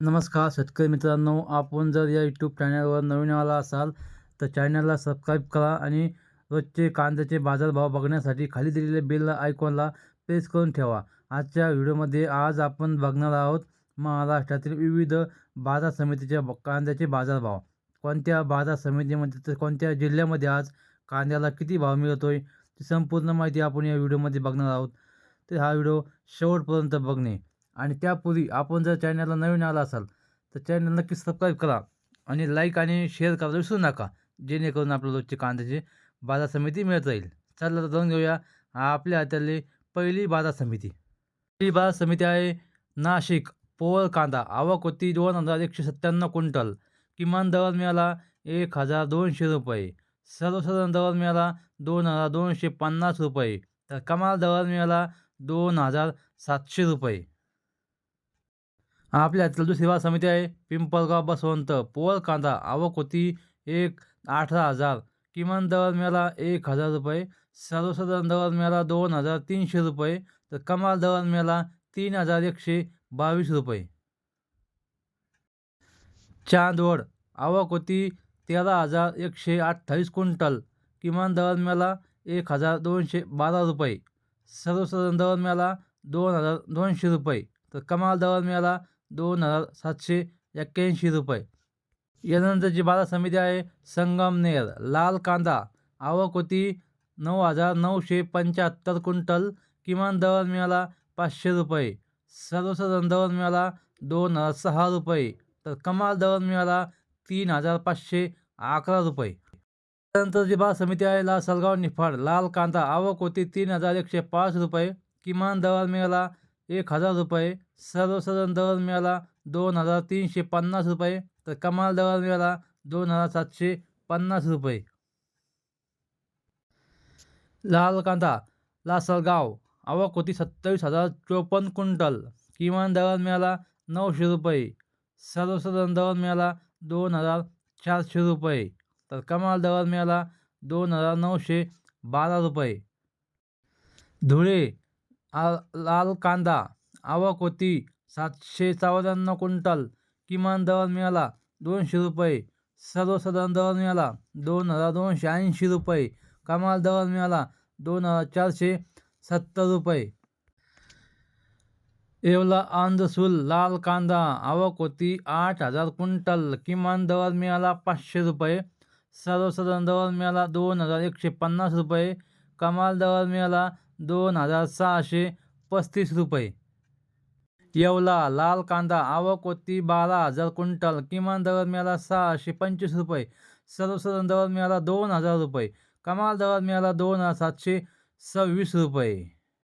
नमस्कार शेतकरी मित्रांनो आपण जर या यूट्यूब चॅनलवर नवीन आला असाल तर चॅनलला सबस्क्राईब करा आणि रोजचे कांद्याचे बाजारभाव बघण्यासाठी खाली दिलेल्या बेल आयकॉनला प्रेस करून ठेवा. आजच्या व्हिडिओमध्ये आज आपण बघणार आहोत महाराष्ट्रातील विविध बाजार समितीच्या ब- कांद्याचे बाजारभाव. कोणत्या बाजार समितीमध्ये तर कोणत्या जिल्ह्यामध्ये आज कांद्याला किती भाव मिळतो आहे ती संपूर्ण माहिती आपण या व्हिडिओमध्ये बघणार आहोत. तर हा व्हिडिओ शेवटपर्यंत बघणे. आणि त्यापूर्वी आपण जर चॅनलला नवीन आला असाल तर चॅनल नक्की सबस्क्राईब करा आणि लाईक आणि शेअर करायला विसरू नका. जेणेकरून आपल्या रोजची कांद्याची बाजार समिती मिळत राहील. चला तर जाऊन घेऊया आपल्या हातातली पहिली बाजार समिती. पहिली बाजार समिती आहे नाशिक पोवर कांदा. आवक होती दोन हजार एकशे सत्त्याण्णव क्विंटल. किमान दर मिळाला एक हजार दोनशे रुपये. सर्वसाधारण दर मिळाला दोन हजार दोनशे पन्नास रुपये. तर कमाल दर मिळाला दोन हजार सातशे रुपये. आपल्या हातातील सेवा समिती आहे. पिंपळगाव बसवंत पोल कांदा आवक होती एक अठरा हजार. किमान दर मिळाला एक हजार रुपये. सर्वसाधारण दर मिळाला दोन हजार तीनशे रुपये. तर कमाल दर मिळाला तीन हजार एकशे बावीस रुपये. चांदवड आवक होती तेरा हजार एकशे अठ्ठावीस क्विंटल. किमान दर मिळाला एक हजार दोनशे बारा रुपये. सर्वसाधारण दर मिळाला दोन हजार दोनशे रुपये. तर कमाल दर मिळाला दोन हजार सातशे एक्क्याऐंशी रुपये. यानंतरची बाजार समिती आहे संगमनेर लाल कांदा आवक होती नऊ हजार नऊशे पंच्याहत्तर क्विंटल किमान दर मिळाला पाचशे रुपये. सर्वसाधारण दर मिळाला दोन हजार सहा रुपये तर कमाल दर मिळाला तीन हजार पाचशे अकरा रुपये. त्यानंतर जी बाजार समिती आहे लाल सलगाव निफाड लाल कांदा आवक होती तीन हजार एकशे पाच रुपये किमान दर मिळाला एक हजार रुपये. सर्वसाधारण दर मिळाला दोन हजार तीनशे पन्नास रुपये. तर कमाल दर मिळाला दोन हजार सातशे पन्नास रुपये. लाल कांदा लासलगाव आवक होती सत्तावीस हजार चोपन्न क्विंटल. किमान दर मिळाला नऊशे रुपये. सर्वसाधारण दर मिळाला दोन हजार चारशे रुपये. तर कमाल दर मिळाला दोन हजार नऊशे बारा रुपये. धुळे आ लाल कांदा आवक होती सातशे चौऱ्याण्णव क्विंटल किमान दर मिळाला दोनशे रुपये सर्वसाधारण दर मिळाला दोन हजार दोनशे ऐंशी रुपये कमाल दर मिळाला दोन हजार चारशे सत्तर रुपये. येवला आंदसूल लाल कांदा आवक होती आठ हजार क्विंटल किमान दर मिळाला पाचशे रुपये सर्वसाधारण दर मिळाला दोन हजार एकशे पन्नास रुपये कमाल दर मिळाला दोन हजार सहाशे पस्तीस रुपये. येवला लाल कांदा आवक होती बारा हजार क्विंटल किमान दर मिळाला सहाशे पंचवीस रुपये. सर्वसाधारण दर मिळाला दोन हजार रुपये. कमाल दर मिळाला दोन हजार सातशे सव्वीस रुपये.